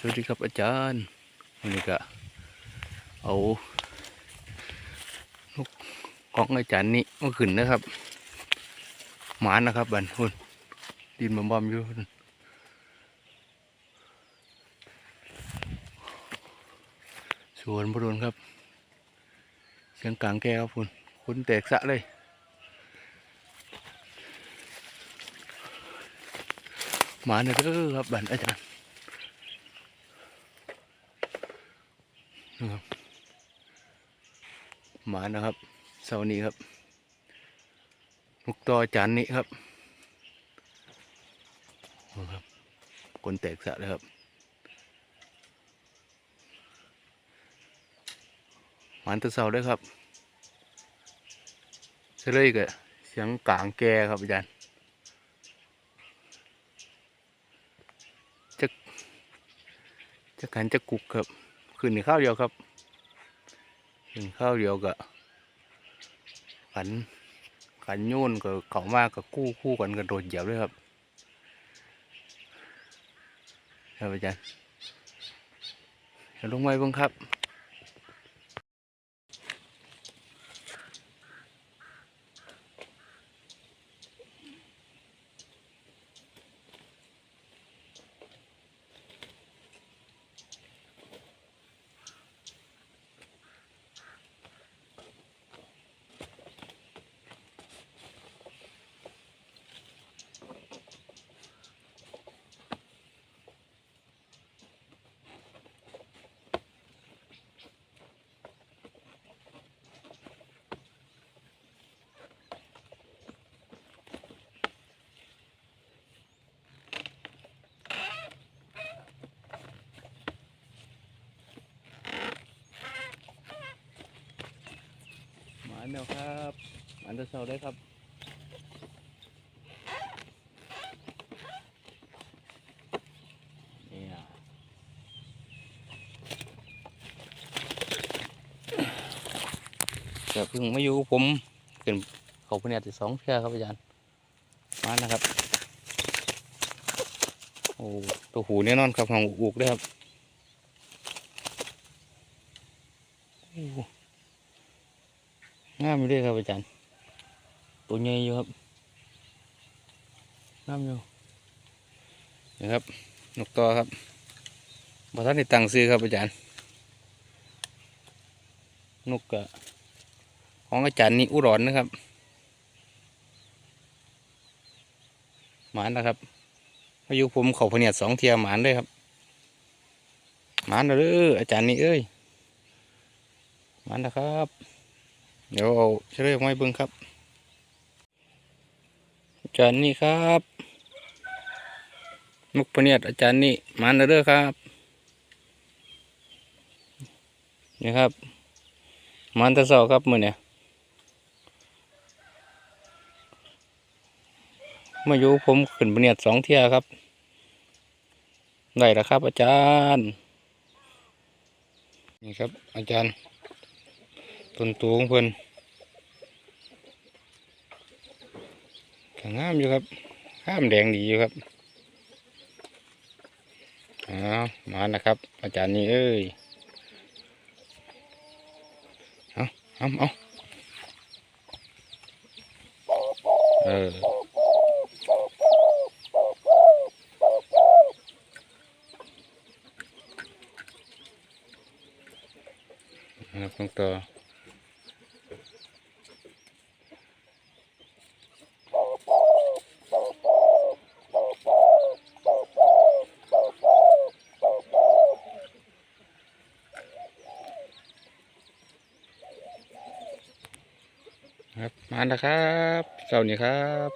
สวัสดีครับอาจารย์วันนี้ก็เอาลูกของอาจารย์นี่มาขึ้นนะครับ หมานะครับบันคุณดินบอมๆอมอยู่สวนบรุนครับ เสียงกลางแก้วคุณคุณแตกสะเลยหมาเนี่ยเด้อครับบันอาจารย์ นะครับหมานะครับเสาร์นี้ครับลูกตอจารย์นี้ครับครับคนแตกสะเลยครับหมันตะเสาเลยครับเฉลยกับเสียงกลางแกครับอาจารย์จะขันจะกุกครับ คืนนี้ข้าวเดียวครับ ขึ้นข้าวเดียวกับขันขันโยนกับเขามากกับกู้คู่กันกับโดดเหยียบด้วยครับครับอาจารย์เดี๋ยวลงไว้บ้างครับ มาเดียวครับหมันจะเสาได้ครับเนี่ยจะเพิ่งมาอยู่ผมเป็นเขาพเนียที่สองเทื่อครับอาจารย์มานะครับโอ้ตัวหูแน่นอนครับของอุกๆด้ครับโอ้ งามอยู่เด้วยครับอาจารย์ตัวใหญ่อยู่ครับงามอยู่นะครับนกต่อครับบอท่านได้ตั้งซื้อครับอาจารย์ นกกะของอาจารย์นี่อุดรนนะครับ หมานนะครับอายุผมเขาพเนียดสองเทียหมานเลยครับ หมานเด้ออาจารย์นี่เอ้ยหมานนะครับ เดี๋ยวเอาเฉลยไม้เบิ้งครับอาจารย์นี่ครับมุกพเนียดอาจารย์นี่มันเด้อครับนี่ครับ มันตะเสาครับมือเนี่ยมาอยู่ผมขึ้นพเนียดสองเที่ยครับได้แล้วครับ อาจารย์ นี่ครับ อาจารย์ ต้นตูของเพิ่นงามอยู่ครับข้ามแดงดีอยู่ครับอ้าวมานะครับ อาจารย์นี่เอ้ย เอาเอาเอาเออนะครับต้องต่อ ครับมาแล้วครับเสาร์นี้ครับ